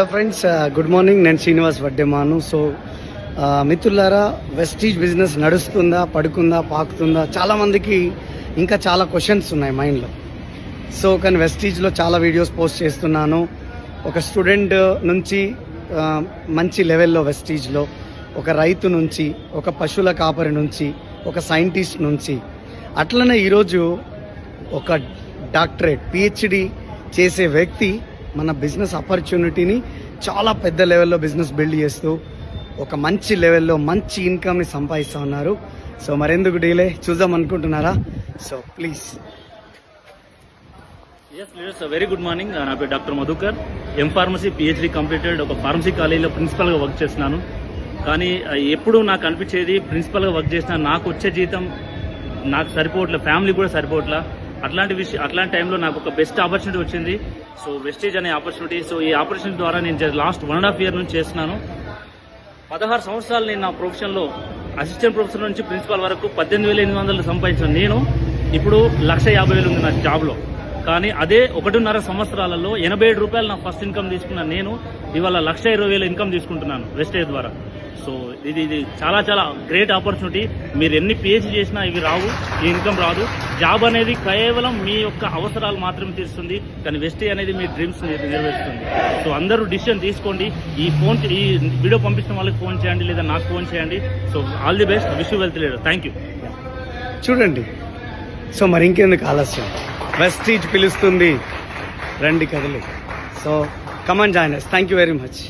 Hello friends good morning నేను Srinivas Vaddemanu. So uh, మిత్రులారా Vestige business నడుస్తుందా పడుకుందా పాకుతుందా? చాలామందికి ఇంకా చాలా క్వశ్చన్స్ ఉన్నాయి మైండ్లో సో కానీ వెస్టీజ్లో చాలా వీడియోస్ పోస్ట్ చేస్తున్నాను. ఒక స్టూడెంట్ నుంచి uh, మంచి లెవెల్లో వెస్టీజ్లో ఒక రైతు నుంచి ఒక పశువుల కాపరి నుంచి ఒక సైంటిస్ట్ నుంచి. అట్లనే ఈరోజు ఒక డాక్టరేట్ పిహెచ్డి చేసే వ్యక్తి మన బిజినెస్ ఆపర్చునిటీని చాలా పెద్ద లెవెల్లో బిజినెస్ బిల్డ్ చేస్తూ ఒక మంచి లెవెల్లో మంచి ఇన్కమ్ని సంపాదిస్తూ ఉన్నారు. సో మరెందుకు డీలే? చూద్దాం అనుకుంటున్నారా? So please. Yes leaders very good morning నా పేరు doctor Madhukar. M pharmacy PhD completed ఒక ఫార్మసీ కాలేజీలో ప్రిన్సిపల్గా వర్క్ చేస్తున్నాను. కానీ ఎప్పుడు నాకు అనిపించేది ప్రిన్సిపల్గా వర్క్ చేసిన నాకు వచ్చే జీతం నాకు సరిపోవట్లే ఫ్యామిలీ కూడా సరిపోవట్లే. అట్లాంటి విషయం అట్లాంటి టైంలో నాకు ఒక బెస్ట్ ఆపర్చునిటీ వచ్చింది. సో వెస్టేజ్ అనే ఆపర్చునిటీ సో ఈ ఆపర్చునిటీ ద్వారా నేను last one and half year నుంచి చేస్తున్నాను. పదహారు సంవత్సరాలు నేను నా ప్రొఫెషన్లో అసిస్టెంట్ ప్రొఫెసర్ నుంచి ప్రిన్సిపాల్ వరకు పద్దెనిమిది వేల ఎనిమిది వందలు సంపాదించిన నేను. ఇప్పుడు లక్ష యాభై వేలు ఉంది నా జాబ్లో కానీ అదే ఒకటిన్నర సంవత్సరాలలో ఎనభై ఏడు రూపాయలు నా ఫస్ట్ ఇన్కమ్ తీసుకున్న నేను ఇవాళ లక్ష ఇరవై వేల ఇన్కమ్ తీసుకుంటున్నాను వెస్టేజ్ ద్వారా. సో ఇది ఇది చాలా చాలా గ్రేట్ ఆపర్చునిటీ మీరు ఎన్ని పిహెచ్డి చేసినా ఇవి రావు ఈ ఇన్కమ్ రాదు. జాబ్ అనేది కేవలం మీ యొక్క అవసరాలు మాత్రమే తీరుస్తుంది కానీ వెస్టీ అనేది మీ డ్రీమ్స్ నెరవేరుస్తుంది. సో అందరూ డిసిషన్ తీసుకోండి. ఈ ఫోన్ ఈ వీడియో పంపించిన వాళ్ళకి ఫోన్ చేయండి లేదా నాకు ఫోన్ చేయండి. So all the best wish వెళ్తలేడు thank you చూడండి. సో మరి ఇంకెందుకు ఆలస్యం? వెస్టీజ్ పిలుస్తుంది. రండి కదలి. So come on join thank you very much